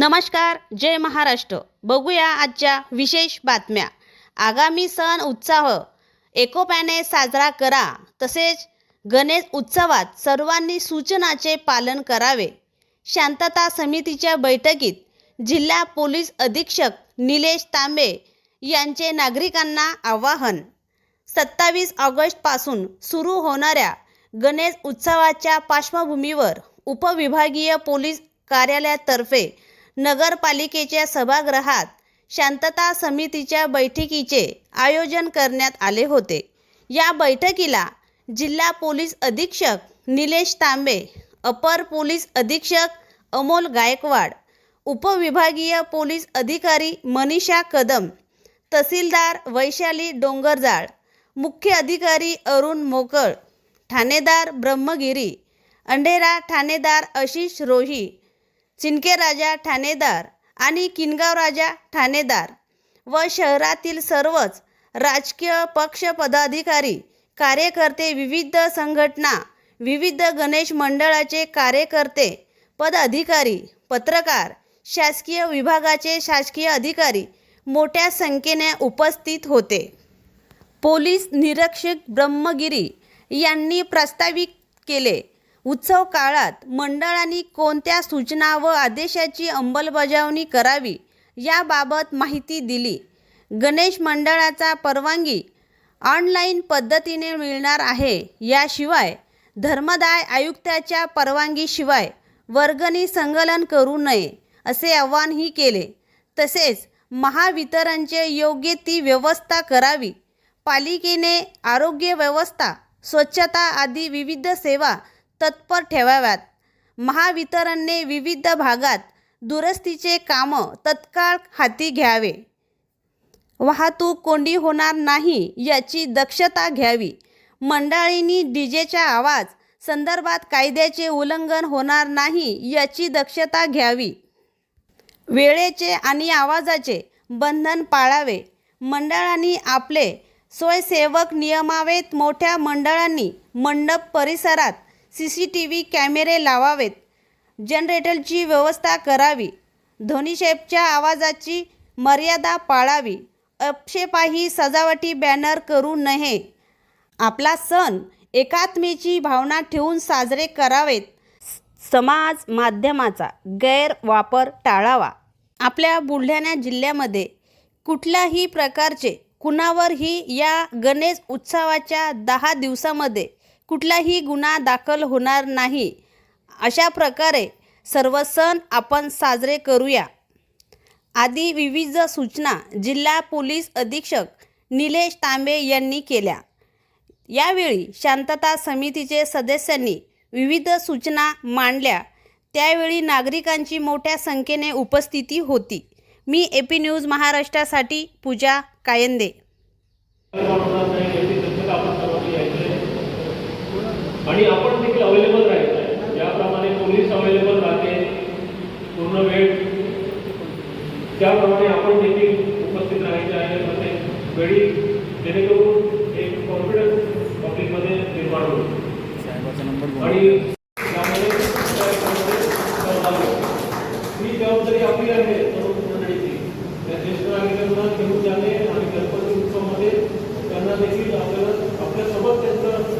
नमस्कार जय महाराष्ट्र. बघूया आजच्या विशेष बातम्या. आगामी सण उत्साह. एकोप्याने साजरा करा. तसेच गणेश उत्सवात सर्वांनी सूचनाचे पालन करावे. शांतता समितीच्या बैठकीत जिल्हा पोलीस अधीक्षक निलेश तांबे यांचे नागरिकांना आवाहन. सत्तावीस ऑगस्टपासून सुरू होणाऱ्या गणेश उत्सवाच्या पार्श्वभूमीवर उपविभागीय पोलीस कार्यालयातर्फे नगरपालिकेच्या सभागृहात शांतता समितीच्या बैठकीचे आयोजन करण्यात आले होते. या बैठकीला जिल्हा पोलीस अधीक्षक निलेश तांबे अपर पोलीस अधीक्षक अमोल गायकवाड उपविभागीय पोलीस अधिकारी मनीषा कदम तहसीलदार वैशाली डोंगरजाळ मुख्य अधिकारी अरुण मोकळ ठाणेदार ब्रह्मगिरी अंढेरा ठाणेदार आशिष रोही चिनकेराजा ठाणेदार आणि किनगाव राजा ठाणेदार व शहरातील सर्वच राजकीय पक्ष पदाधिकारी कार्यकर्ते विविध संघटना विविध गणेश मंडळाचे कार्यकर्ते पदाधिकारी पत्रकार शासकीय विभागाचे शासकीय अधिकारी मोठ्या संख्येने उपस्थित होते. पोलीस निरीक्षक ब्रह्मगिरी यांनी प्रस्तावित केले उत्सव काळात मंडळांनी कोणत्या सूचना व आदेशाची अंमलबजावणी करावी याबाबत माहिती दिली. गणेश मंडळाचा परवानगी ऑनलाईन पद्धतीने मिळणार आहे. याशिवाय धर्मदाय आयुक्ताच्या परवानगीशिवाय वर्गणी संकलन करू नये असे आवाहनही केले. तसेच महावितरणचे योग्य ती व्यवस्था करावी. पालिकेने आरोग्य व्यवस्था स्वच्छता आदी विविध सेवा तत्पर ठेवाव्यात. महावितरणने विविध भागात दुरुस्तीचे कामं तत्काळ हाती घ्यावे. वाहतूक कोंडी होणार नाही याची दक्षता घ्यावी. मंडळींनी डीजेचा आवाज संदर्भात कायद्याचे उल्लंघन होणार नाही याची दक्षता घ्यावी. वेळेचे आणि आवाजाचे बंधन पाळावे. मंडळांनी आपले स्वयंसेवक नियमावेत मोठ्या मंडळांनी मंडप परिसरात सी सी टी व्ही कॅमेरे लावावेत. जनरेटरची व्यवस्था करावी. ध्वनिशेपच्या आवाजाची मर्यादा पाळावी. अपशेपाही सजावटी बॅनर करू नये. आपला सण एकात्मेची भावना ठेवून साजरे करावेत. समाज माध्यमाचा गैरवापर टाळावा. आपल्या बुलढाणा जिल्ह्यामध्ये कुठल्याही प्रकारचे कुणावरही या गणेश उत्सवाच्या दहा दिवसामध्ये कुठलाही गुन्हा दाखल होणार नाही. अशा प्रकारे सर्व सण आपण साजरे करूया. आदी विविध सूचना जिल्हा पोलीस अधीक्षक निलेश तांबे यांनी केल्या. यावेळी शांतता समितीचे सदस्यांनी विविध सूचना मांडल्या. त्यावेळी नागरिकांची मोठ्या संख्येने उपस्थिती होती. मी एपी न्यूज महाराष्ट्रासाठी पूजा कायंदे होणार नाही याची दक्षता आपण सर्वांनी घ्यायची आहे. आणि आपण देखील अवेलेबल राहायचं आहे. ज्याप्रमाणे पोलीस अवेलेबल राहते पूर्ण वेळ त्याप्रमाणे आपण देखील उपस्थित राहायचे आहे. प्रत्येक वेळी जेणेकरून एक कॉन्फिडन्स पब्लिकमध्ये निर्माण होईल. आणि. ही जबाबदारी आपली आहे. तरुण मंडळीची. त्या ज्येष्ठ नागरिकांना घेऊन जाणे आणि गणपती उत्सवामध्ये त्यांना देखील आपल्याला आपल्यासोबत त्यांचं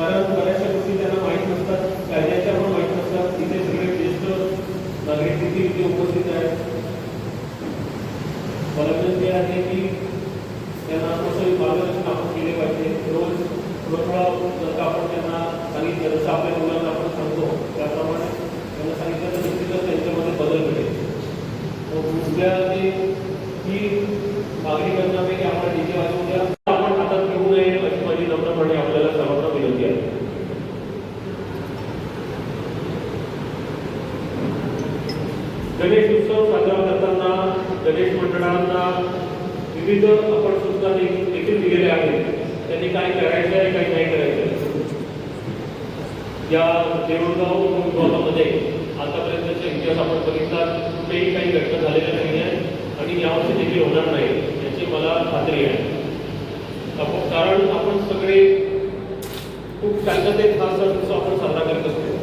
कारण बऱ्याचशा गोष्टी त्यांना माहीत नसतात कायद्याच्या पण माहीत नसतात. इथे सगळे ज्येष्ठ नागरिक तिथे इथे उपस्थित आहेत. मला जे आहे की त्यांना कसं मार्गदर्शन आपण केले पाहिजे. रोज थोडा जर का आपण त्यांना सांगितलं जसं आपल्या मुलांना आपण सांगतो त्याप्रमाणे त्यांना सांगितलं तर निश्चितच त्यांच्यामध्ये बदल घडेल. दुसऱ्या ही ते करण्यापैकी नागरिकांना पैकी डीजे वाजवून द्या आपण हातात घेऊ नये अशी माझी नम्रपणे आपल्याला सर्वांना विनंती आहे गणेश उत्सव साजरा करताना गणेश मंडळांना विविध आपण सूचना देखील दिलेल्या आहेत त्यांनी काय करायचं आहे काय नाही करायचं या देऊळगाव विभागामध्ये आतापर्यंतचा इतिहास आपण बघितला कुठेही काही घटना झालेल्या नाही आहे आणि यावर्षी देखील होणार नाही याची मला खात्री आहे. कारण आपण सगळे खूप शांततेत हा सण आपण साजरा करत असतो.